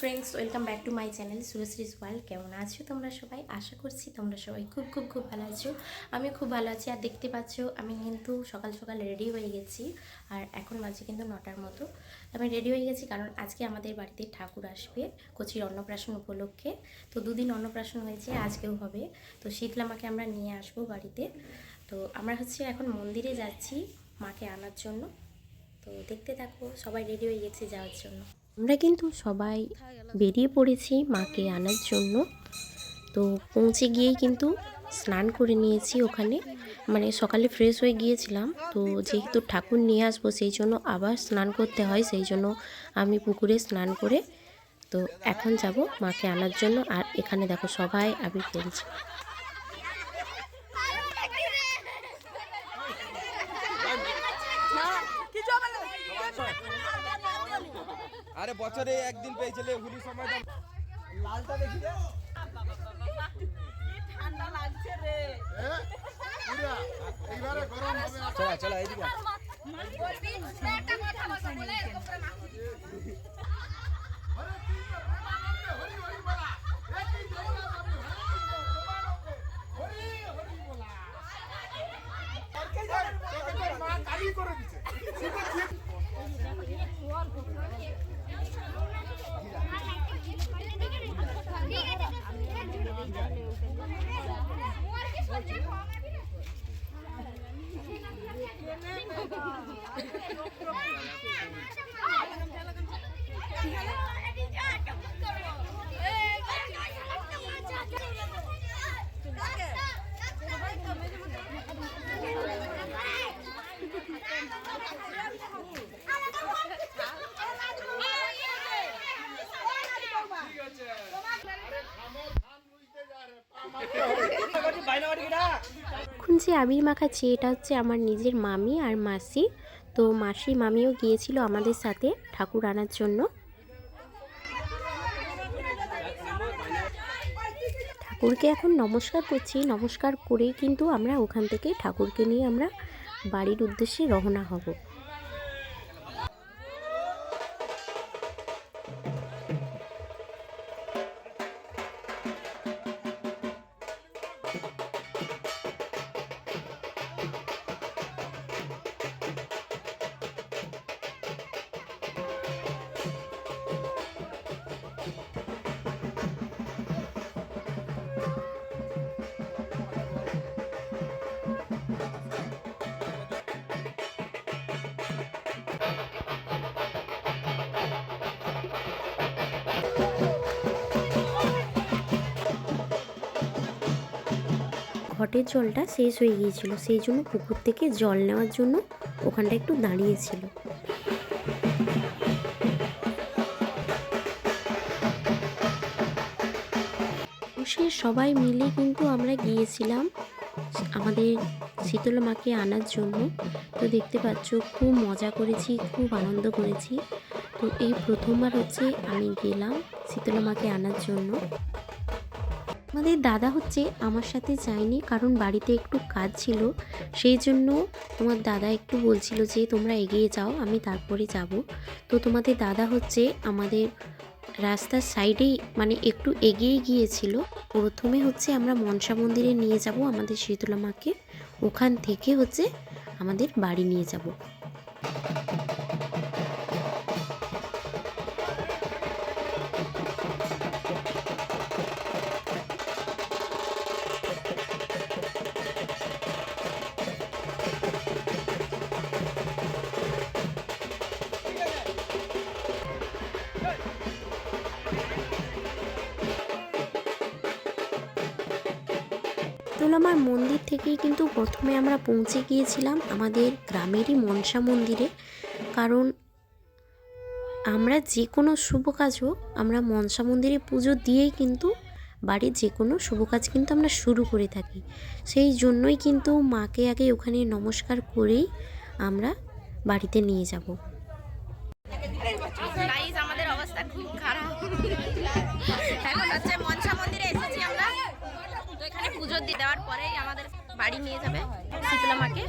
Friends welcome back to my channel Surashree's world কেমন আছো তোমরা সবাই? আশা করছি তোমরা সবাই খুব খুব খুব ভালো আছো। আমি খুব ভালো আছি। আর দেখতে পাচ্ছ, আমি কিন্তু সকাল সকাল রেডি হয়ে গেছি। আর এখন বাজে কিন্তু নটার মতো। আমি রেডি হয়ে গেছি কারণ আজকে আমাদের বাড়িতে ঠাকুর আসবে কচির অন্নপ্রাশন উপলক্ষে। তো দুদিন অন্নপ্রাশন হয়েছে, আজকেও হবে। তো শীতলামাকে আমরা নিয়ে আসব বাড়িতে। তো আমরা হচ্ছে এখন মন্দিরে যাচ্ছি মাকে আনার জন্য। তো দেখতে থাকো, সবাই রেডি হয়ে গেছে যাওয়ার জন্য। আমরা কিন্তু সবাই বেরিয়ে পড়েছি মাকে আনার জন্য। তো পৌঁছে গিয়েই কিন্তু স্নান করে নিয়েছি ওখানে। মানে সকালে ফ্রেশ হয়ে গিয়েছিলাম। তো যেহেতু ঠাকুর নিয়ে আসব, সেই জন্য আবার স্নান করতে হয়। সেই জন্য আমি পুকুরে স্নান করে তো এখন যাব মাকে আনার জন্য। আর এখানে দেখো সবাই আবির খেলছে আরে বছরে একদিন পেয়েছিলে হুলি সময় লালটা দেখি ঠান্ডা লাগছে রে চলা চলা এইদিকে এখন যে আবির মাখাচ্ছি এটা হচ্ছে আমার নিজের মামি আর মাসি। তো মাসি মামিও গিয়েছিল আমাদের সাথে ঠাকুর আনার জন্য। ঠাকুরকে এখন নমস্কার করছি। নমস্কার করেই কিন্তু আমরা ওখান থেকে ঠাকুরকে নিয়ে আমরা বাড়ির উদ্দেশ্যে রওনা হব। ঘটের জলটা শেষ হয়ে গিয়েছিল। সেই জন্য পুকুর থেকে জল নেওয়ার জন্য ওখানটা একটু দাঁড়িয়েছিল। সে সবাই মিলে কিন্তু আমরা গিয়েছিলাম আমাদের শীতল মাকে আনার জন্য। তো দেখতে পাচ্ছ, খুব মজা করেছি, খুব আনন্দ করেছি। তো এই প্রথমবার হচ্ছে আমি গেলাম শীতল মাকে আনার জন্য। আমাদের দাদা হচ্ছে আমার সাথে যায়নি কারণ বাড়িতে একটু কাজ ছিল। সেই জন্য তোমার দাদা একটু বলছিল যে, তোমরা এগিয়ে যাও, আমি তারপরে যাব। তো তোমাদের দাদা হচ্ছে আমাদের রাস্তার সাইডেই মানে একটু এগিয়ে গিয়েছিল। প্রথমে হচ্ছে আমরা মনসা মন্দিরে নিয়ে যাব আমাদের শীতলা মাকে। ওখান থেকে হচ্ছে আমাদের বাড়ি নিয়ে যাব। তোলামার মন্দির থেকেই কিন্তু প্রথমে আমরা পৌঁছে গিয়েছিলাম আমাদের গ্রামেরই মনসা মন্দিরে। কারণ আমরা যে কোনো শুভ কাজ হোক, আমরা মনসা মন্দিরে পুজো দিয়েই কিন্তু বাড়ির যে কোনো শুভ কাজ কিন্তু আমরা শুরু করে থাকি। সেই জন্যই কিন্তু মাকে আগে ওখানে নমস্কার করেই আমরা বাড়িতে নিয়ে যাব। আমাদের অবস্থা খুব খারাপ। আমরা এখানে পুজো দিয়ে দেওয়ার পরেই আমাদের বাড়ি নিয়ে যাবে শীতলা মাকে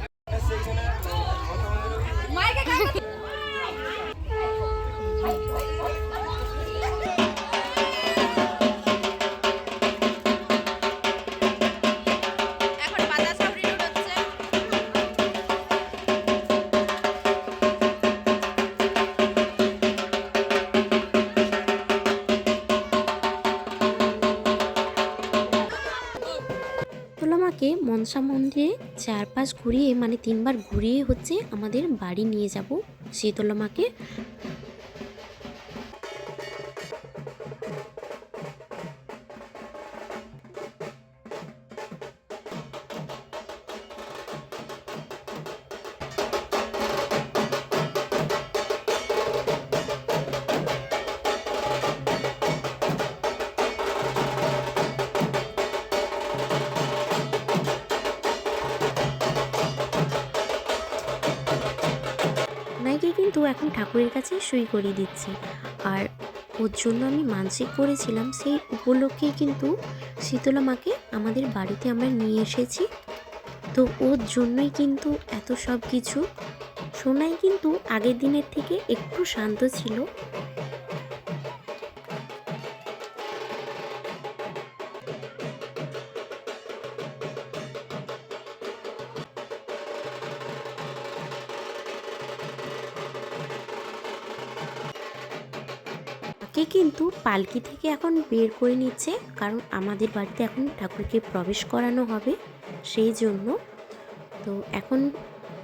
মনসা মন্দিরে চারপাশ ঘুরিয়ে মানে তিনবার ঘুরিয়ে হচ্ছে আমাদের বাড়ি নিয়ে যাব শীতলা মাকে এখন ঠাকুরের কাছে সই করিয়ে দিচ্ছি। আর ওর জন্য আমি মানসিক করেছিলাম, সেই উপলক্ষে কিন্তু শীতলা মাকে আমাদের বাড়িতে আমরা নিয়ে এসেছি। তো ওর জন্যই কিন্তু এত সব কিছু। সোনাই কিন্তু আগের দিনের থেকে একটু শান্ত ছিল। তাকে কিন্তু পালকি থেকে এখন বের করে নিচ্ছে, কারণ আমাদের বাড়িতে এখন ঠাকুরকে প্রবেশ করানো হবে সেই জন্য। তো এখন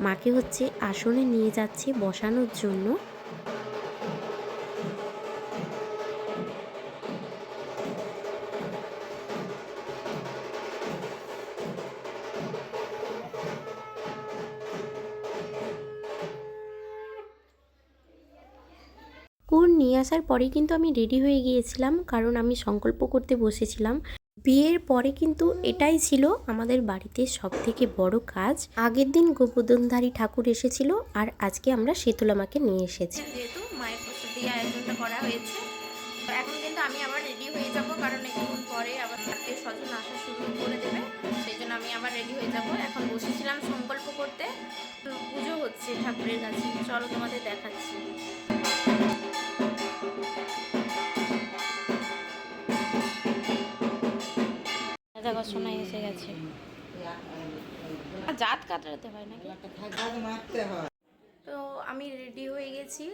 মাকে হচ্ছে আসনে নিয়ে যাচ্ছে বসানোর জন্য। নিয়ে আসার পরেই কিন্তু আমি রেডি হয়ে গিয়েছিলাম, কারণ আমি সংকল্প করতে বসেছিলাম। বিয়ের পরে কিন্তু এটাই ছিল আমাদের বাড়িতে সব থেকে বড় কাজ। আগের দিন গোবর্ধনধারী ঠাকুর এসেছিল আর আজকে আমরা শীতলা মাকে নিয়ে এসেছি। যেহেতু মায়ের প্রসাদ দিয়ে আয়োজনটা করা হয়েছে এখন কিন্তু আমি আবার রেডি হয়ে যাব, কারণ একটুক্ষণ পরে আবার আত্মীয় স্বজন আসা শুরু করে দেবে, সেই জন্য আমি আবার রেডি হয়ে যাব। এখন বসেছিলাম সংকল্প করতে, পুজো হচ্ছে ঠাকুরের কাছে। চলো তোমাদের দেখাচ্ছি। দেখো সোনাই এসে গেছে। জাত কাটাতে হয় নাকি? হয় তো আমি রেডি হয়ে গেছি।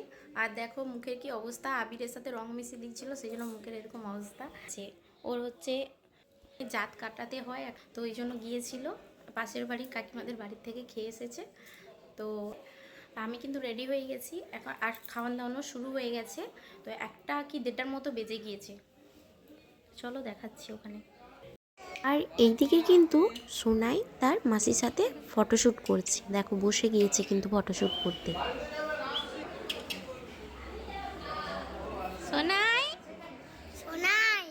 আর দেখো মুখের কি অবস্থা, আবিরের সাথে রং মিশিয়ে দিচ্ছিল, সেই জন্য মুখের এরকম অবস্থা। আছে ওর হচ্ছে জাত কাটাতে হয়, তো ওই জন্য গিয়েছিল। পাশের বাড়ি কাকিমাদের বাড়ির থেকে খেয়ে এসেছে। তো আমি কিন্তু রেডি হয়ে গেছি। এখন আর খাওয়ান দাওয়ানো শুরু হয়ে গেছে। তো একটা কি দেড়টার মতো বেজে গিয়েছে। চলো দেখাচ্ছি ওখানে। আর এইদিকে কিন্তু সোনাই তার মাসির সাথে ফটোশ্যুট করছে। দেখো বসে গিয়েছে কিন্তু ফটোশ্যুট করতে। সোনাই? সোনাই।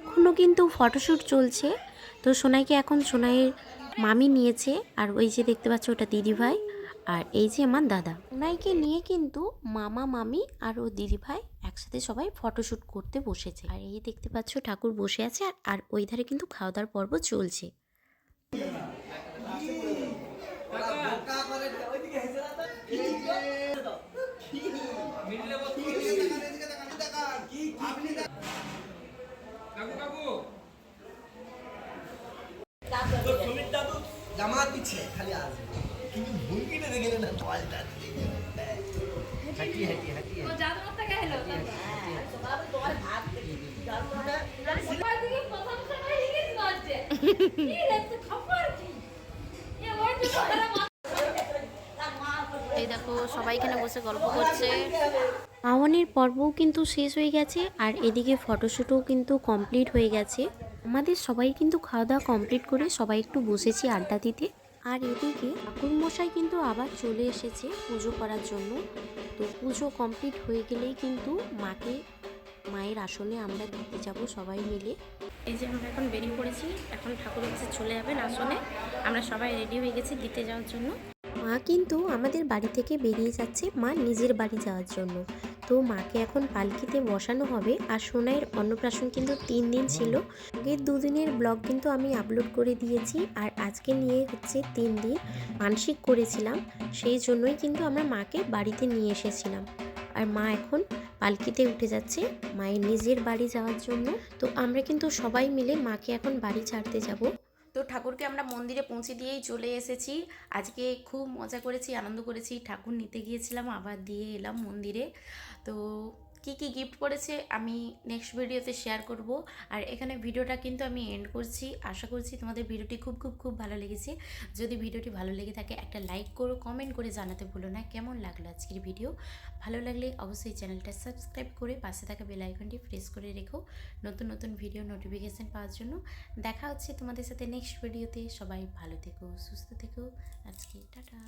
এখনও কিন্তু ফটোশ্যুট চলছে। তো সোনাইকে এখন সোনাইয়ের মামি নিয়েছে আর ওই যে দেখতে পাচ্ছ ওটা দিদিভাই আর এই যে আমার দাদা সোনাইকে নিয়ে কিন্তু মামা মামি আর ও দিদিভাই একসাথে সবাই ফটোশ্যুট করতে বসেছে আর এই দেখতে পাচ্ছ ঠাকুর বসে আছে আর আর ওই ধারে কিন্তু খাওয়া দাওয়ার পর্ব চলছে জামা দিচ্ছে খালি আসবে। কিন্তু ভুলকিটা দেখে না পাল্টা হাঁটি হাঁটি হাঁটি এই দেখো সবাই এখানে বসে গল্প করছে। পাওয়ানের পর্বও কিন্তু শেষ হয়ে গেছে আর এদিকে ফটোশ্যুটও কিন্তু কমপ্লিট হয়ে গেছে। আমাদের সবাই কিন্তু খাওয়া দাওয়া কমপ্লিট করে সবাই একটু বসেছি আড্ডা দিতে। আর এদিকে ঠাকুর মশাই কিন্তু আবার চলে এসেছে পুজো করার জন্য। তো পুজো কমপ্লিট হয়ে গেলেই কিন্তু মাকে মায়ের আসনে আমরা দিতে যাব সবাই মিলে। এই যে আমরা এখন বেরিয়ে পড়েছি এখন ঠাকুরের কাছে চলে যাবেন আসনে। আমরা সবাই রেডি হয়ে গেছি দিতে যাওয়ার জন্য। মা কিন্তু আমাদের বাড়ি থেকে বেরিয়ে যাচ্ছে মা নিজের বাড়ি যাওয়ার জন্য। তো মাকে এখন পালকিতে বসানো হবে আর সোনাইয়ের অন্নপ্রাশন কিন্তু তিন দিন ছিল। আগের দুদিনের ব্লগ কিন্তু আমি আপলোড করে দিয়েছি আর আজকে নিয়ে হচ্ছে তিন দিন মানসিক করেছিলাম, সেই জন্যই কিন্তু আমরা মাকে বাড়িতে নিয়ে এসেছিলাম। আর মা এখন পালকিতে উঠে যাচ্ছে, মায়ের নিজের বাড়ি যাওয়ার জন্য। তো আমরা কিন্তু সবাই মিলে মাকে এখন বাড়ি ছাড়তে যাব। তো ঠাকুরকে আমরা মন্দিরে পৌঁছে দিয়েই চলে এসেছি। আজকে খুব মজা করেছি, আনন্দ করেছি। ঠাকুর নিতে গিয়েছিলাম, আবার দিয়ে এলাম মন্দিরে। তো কি কি গিফট করেছে আমি নেক্সট ভিডিওতে শেয়ার করব। আর এখানে ভিডিওটা কিন্তু আমি এন্ড করছি। আশা করছি তোমাদের ভিডিওটি খুব খুব খুব ভালো লেগেছে। যদি ভিডিওটি ভালো লেগে থাকে, একটা লাইক করো কমেন্ট করে জানাতে ভুলো না। কেমন লাগল আজকের ভিডিও ভালো লাগলে অবশ্যই চ্যানেলটা সাবস্ক্রাইব করে পাশে থাকা বেল আইকনটি প্রেস করে রেখো। নতুন নতুন ভিডিও নোটিফিকেশান পাওয়ার জন্য। দেখা হচ্ছে তোমাদের সাথে নেক্সট ভিডিওতে সবাই ভালো থেকো, সুস্থ থেকো। আজকে টাটা।